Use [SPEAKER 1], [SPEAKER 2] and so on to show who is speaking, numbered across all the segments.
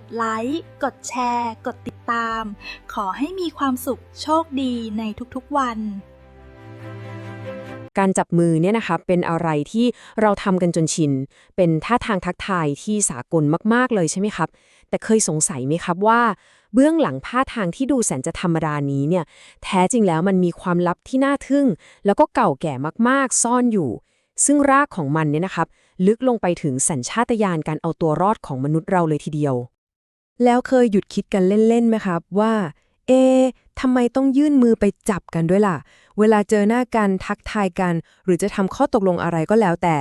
[SPEAKER 1] ดไลค์ กดแชร์ กดติดตาม ขอให้มีความสุขโชคดีในทุกๆวัน
[SPEAKER 2] การจับมือเนี่ยนะครับเป็นอะไรที่เราทำกันจนชิน เป็นท่าทางทักทายที่สากลมากๆเลยใช่ไหมครับ แต่เคยสงสัยไหมครับว่า เบื้องหลังท่าทางที่ดูแสนจะธรรมดานี้เนี่ย แท้จริงแล้วมันมีความลับที่น่าทึ่ง แล้วก็เก่าแก่มากๆ ซ่อนอยู่ซึ่งรากของมันเนี่ยนะครับ ลึกลงไปถึงสัญชาตญาณการเอาตัวรอดของมนุษย์เราเลยทีเดียว แล้วเคยหยุดคิดกันเล่นๆไหมครับว่า เอะทำไมต้องยื่นมือไปจับกันด้วยล่ะ เวลาเจอหน้ากันทักทายกัน หรือจะทำข้อตกลงอะไรก็แล้วแต่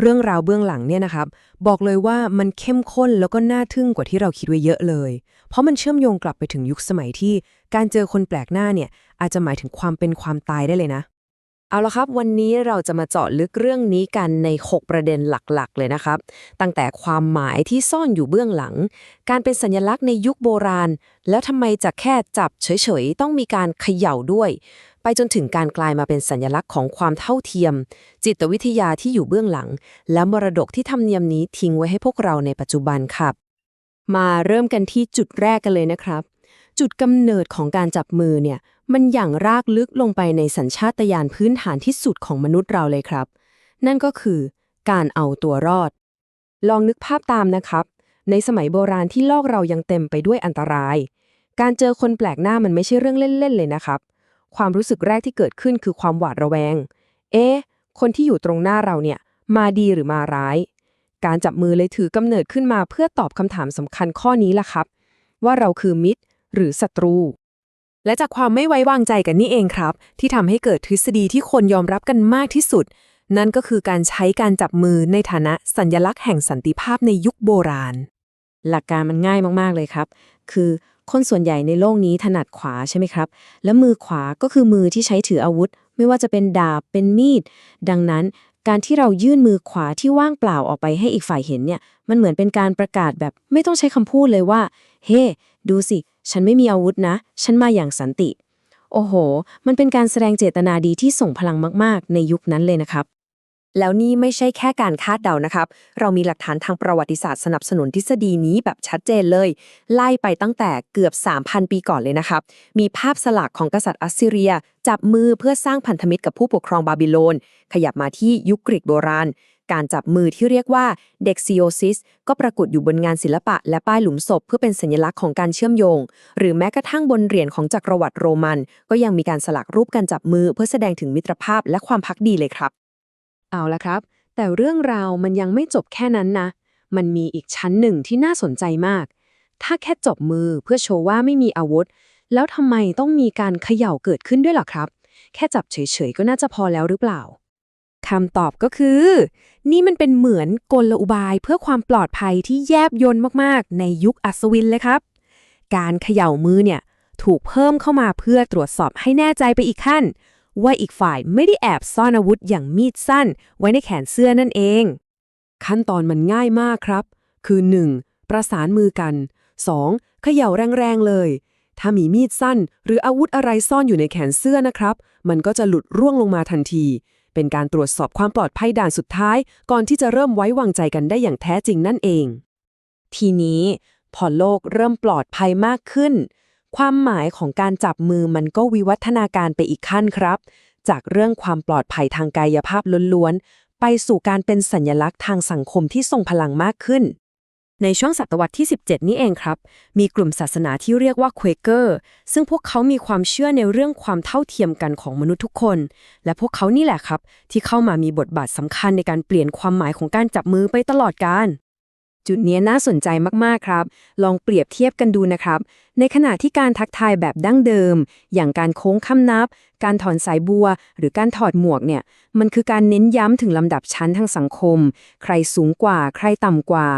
[SPEAKER 2] เรื่องราวเบื้องหลังเนี่ยนะครับ บอกเลยว่ามันเข้มข้นแล้วก็น่าทึ่งกว่าที่เราคิดไว้เยอะเลย เพราะมันเชื่อมโยงกลับไปถึงยุคสมัยที่ การเจอคนแปลกหน้าเนี่ยอาจจะหมายถึงความเป็นความตายได้เลยนะ เอาละครับวันนี้เราจะมาเจาะลึกเรื่องนี้กันใน 6 ประเด็นหลักๆ เลยนะครับ ตั้งแต่ความหมายที่ซ่อนอยู่เบื้องหลัง การเป็นสัญลักษณ์ในยุคโบราณ แล้วทำไมจะแค่จับเฉยๆ ต้องมีการเขย่าด้วย ไปจนถึงการกลายมาเป็นสัญลักษณ์ของความเท่าเทียม จิตวิทยาที่อยู่เบื้องหลัง และมรดกที่ธรรมเนียมนี้ทิ้งไว้ให้พวกเราในปัจจุบันครับ มาเริ่มกันที่จุดแรกกันเลยนะครับ จุดกำเนิดของการจับมือเนี่ย มันอย่างรากลึกลงไปในสัญชาตญาณพื้นฐานที่สุดของมนุษย์เราเลยครับ นั่นก็คือการเอาตัวรอด ลองนึกภาพตามนะครับ ในสมัยโบราณที่โลกเรายังเต็มไปด้วยอันตราย การเจอคนแปลกหน้ามันไม่ใช่เรื่องเล่นๆเลยนะครับ ความรู้สึกแรกที่เกิดขึ้นคือความหวาดระแวง เอ๊ะ คนที่อยู่ตรงหน้าเราเนี่ย มาดีหรือมาร้าย การจับมือเลยถือกำเนิดขึ้นมาเพื่อตอบคำถามสำคัญข้อนี้ล่ะครับ ว่าเราคือมิตรหรือศัตรู และจากความไม่ไว้วางใจกันนี่เองครับ ที่ทำให้เกิดทฤษฎีที่คนยอมรับกันมากที่สุด นั่นก็คือการใช้การจับมือในฐานะสัญลักษณ์แห่งสันติภาพในยุคโบราณ หลักการมันง่ายมาก ๆ เลยครับ คือคนส่วนใหญ่ในโลกนี้ถนัดขวาใช่ไหมครับ และมือขวาก็คือมือที่ใช้ถืออาวุธ ไม่ว่าจะเป็นดาบ เป็นมีด ดังนั้น การที่เรายื่นมือขวาที่ว่างเปล่าออกไปให้อีกฝ่ายเห็นเนี่ย มันเหมือนเป็นการประกาศแบบไม่ต้องใช้คำพูดเลยว่า เฮ้ดูสิ ฉันไม่มีอาวุธนะ ฉันมาอย่างสันติ โอ้โห มันเป็นการแสดงเจตนาดีที่ส่งพลังมากๆ ในยุคนั้นเลยนะครับ แล้วนี่ไม่ใช่แค่การคาดเดานะครับ เรามีหลักฐานทางประวัติศาสตร์สนับสนุนทฤษฎีนี้แบบชัดเจนเลย ไล่ไปตั้งแต่เกือบ 3,000 ปีก่อนเลยนะครับ มีภาพสลักของกษัตริย์อัสซีเรีย จับมือเพื่อสร้างพันธมิตรกับผู้ปกครองบาบิโลน ขยับมาที่ยุคกรีกโบราณ การจับมือที่เรียกว่าเด็กซิโอซิสก็ปรากฏอยู่บนงานศิลปะ และป้ายหลุมศพเพื่อเป็นสัญลักษณ์ของการเชื่อมโยง หรือแม้กระทั่งบนเหรียญของจักรวรรดิโรมัน ก็ยังมีการสลักรูปการจับมือเพื่อแสดงถึงมิตรภาพและความพักดีเลยครับ เอาละครับ แต่เรื่องราวมันยังไม่จบแค่นั้นนะ มันมีอีกชั้นหนึ่งที่น่าสนใจมาก ถ้าแค่จบมือเพื่อโชว์ว่าไม่มีอาวุธ แล้วทำไมต้องมีการเขย่าเกิดขึ้นด้วยล่ะครับ แค่จับเฉยๆก็น่าจะพอแล้วหรือเปล่า คำตอบก็คือ นี่มันเป็นเหมือนกลอุบายเพื่อความปลอดภัยที่แยบยนต์มากๆ ในยุคอัศวินเลยครับ การเขย่ามือเนี่ยถูกเพิ่มเข้ามาเพื่อตรวจสอบให้แน่ใจไปอีกขั้น ว่าอีกฝ่ายไม่ได้แอบซ่อนอาวุธอย่างมีดสั้น ไว้ในแขนเสื้อนั่นเอง ขั้นตอนมันง่ายมากครับ คือ 1. ประสานมือกัน 2. เขย่าแรงๆเลย ถ้ามีมีดสั้น หรืออาวุธอะไรซ่อนอยู่ในแขนเสื้อนะครับ มันก็จะหลุดร่วงลงมาทันที เป็นการตรวจสอบความปลอดภัยด่านสุดท้าย ก่อนที่จะเริ่มไว้วางใจกันได้อย่างแท้จริงนั่นเอง ทีนี้ พอโลกเริ่มปลอดภัยมากขึ้น ความหมายของการจับมือมันก็วิวัฒนาการไปอีกขั้นครับ จากเรื่องความปลอดภัยทางกายภาพล้วนๆไปสู่การเป็นสัญลักษณ์ทางสังคมที่ทรงพลังมากขึ้น ในช่วงศตวรรษที่ 17 นี้เองครับ มีกลุ่มศาสนาที่เรียกว่าเควเกอร์ซึ่งพวกเขามีความเชื่อในเรื่องความเท่าเทียมกันของมนุษย์ทุกคน และพวกเขานี่แหละครับ ที่เข้ามามีบทบาทสำคัญในการเปลี่ยนความหมายของการจับมือไปตลอดกาล จุดนี้น่าสนใจมากๆครับ ลองเปรียบเทียบกันดูนะครับ ในขณะที่การทักทายแบบดั้งเดิม อย่างการโค้งคำนับ การถอนสายบัว หรือการถอดหมวกเนี่ย มันคือการเน้นย้ำถึงลำดับชั้นทางสังคม ใครสูงกว่า ใครต่ำกว่า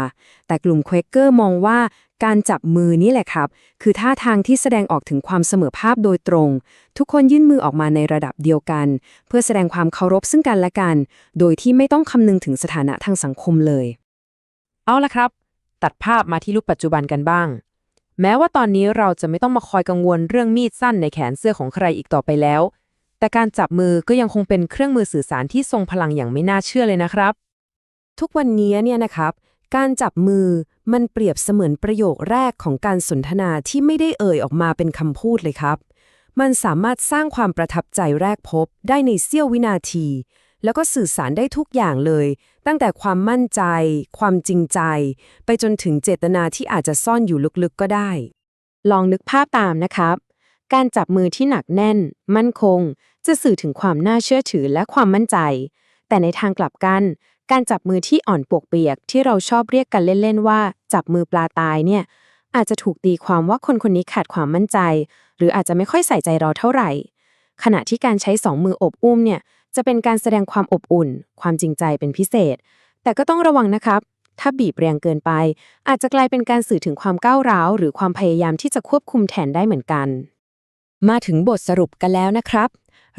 [SPEAKER 2] แต่กลุ่มเควเกอร์มองว่าการจับมือนี่แหละครับ คือท่าทางที่แสดงออกถึงความเสมอภาพโดยตรง ทุกคนยื่นมือออกมาในระดับเดียวกัน เพื่อแสดงความเคารพซึ่งกันและกัน โดยที่ไม่ต้องคำนึงถึงสถานะทางสังคมเลย เอาละครับ ตัดภาพมาที่รูปปัจจุบันกันบ้าง แม้ว่าตอนนี้เราจะไม่ต้องมาคอยกังวลเรื่องมีดสั้นในแขนเสื้อของใครอีกต่อไปแล้ว แต่การจับมือก็ยังคงเป็นเครื่องมือสื่อสารที่ทรงพลังอย่างไม่น่าเชื่อเลยนะครับ ทุกวันนี้เนี่ยนะครับ การจับมือมันเปรียบเสมือนประโยคแรกของการสนทนาที่ไม่ได้เอ่ยออกมาเป็นคำพูดเลยครับ มันสามารถสร้างความประทับใจแรกพบได้ในเสี้ยววินาที แล้วก็สื่อสารได้ทุกอย่างเลย ตั้งแต่ความมั่นใจ ความจริงใจ ไปจนถึงเจตนาที่อาจจะซ่อนอยู่ลึกๆก็ได้ ลองนึกภาพตามนะครับ การจับมือที่หนักแน่น มั่นคง จะสื่อถึงความน่าเชื่อถือและความมั่นใจ แต่ในทางกลับกัน การจับมือที่อ่อนปวกเปียก ที่เราชอบเรียกกันเล่นๆว่า จับมือปลาตายเนี่ยอาจจะถูกตีความว่าคนคนนี้ขาดความมั่นใจ หรืออาจจะไม่ค่อยใส่ใจเราเท่าไหร่ ขณะที่การใช้สองมืออบอุ้มเนี่ย จะเป็นการแสดงความอบอุ่น ความจริงใจเป็นพิเศษ แต่ก็ต้องระวังนะครับ ถ้าบีบแรงเกินไป อาจจะกลายเป็นการสื่อถึงความก้าวร้าว หรือความพยายามที่จะควบคุมแทนได้เหมือนกัน มาถึงบทสรุปกันแล้วนะครับ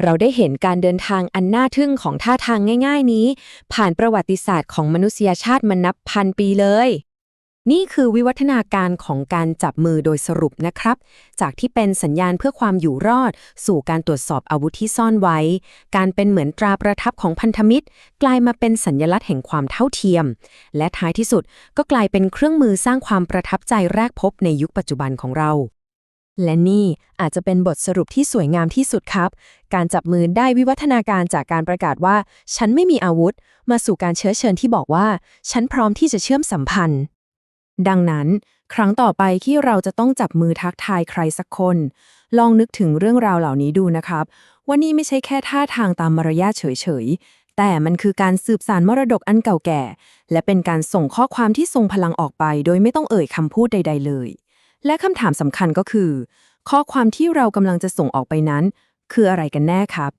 [SPEAKER 2] เราได้เห็นการเดินทางอันน่าทึ่งของท่าทางง่าย ๆ นี้ ผ่านประวัติศาสตร์ของมนุษยชาติมานับพันปีเลย นี่คือวิวัฒนาการของการจับมือโดยสรุปนะครับ จากที่เป็นสัญญาณเพื่อความอยู่รอด สู่การตรวจสอบอาวุธที่ซ่อนไว้ การเป็นเหมือนตราประทับของพันธมิตร กลายมาเป็นสัญญลักษณ์แห่งความเท่าเทียม และท้ายที่สุดก็กลายเป็นเครื่องมือสร้างความประทับใจแรกพบในยุคปัจจุบันของเรา และนี่อาจจะเป็นบทสรุปที่สวยงามที่สุดครับ การจับมือได้วิวัฒนาการจากการประกาศว่า ฉันไม่มีอาวุธ มาสู่การเชื้อเชิญที่บอกว่า ฉันพร้อมที่จะเชื่อมสัมพันธ์ ดังนั้น ครั้งต่อไปที่เราจะต้องจับมือทักทายใครสักคน ลองนึกถึงเรื่องราวเหล่านี้ดูนะครับ ว่านี่ไม่ใช่แค่ท่าทางตามมารยาทเฉยๆ แต่มันคือการสืบสานมรดกอันเก่าแก่ และเป็นการส่งข้อความที่ทรงพลังออกไป โดยไม่ต้องเอ่ยคำพูดใด ๆ เลย และคำถามสำคัญก็คือ ข้อความที่เรากำลังจะส่งออกไปนั้น คืออะไรกันแน่ครับ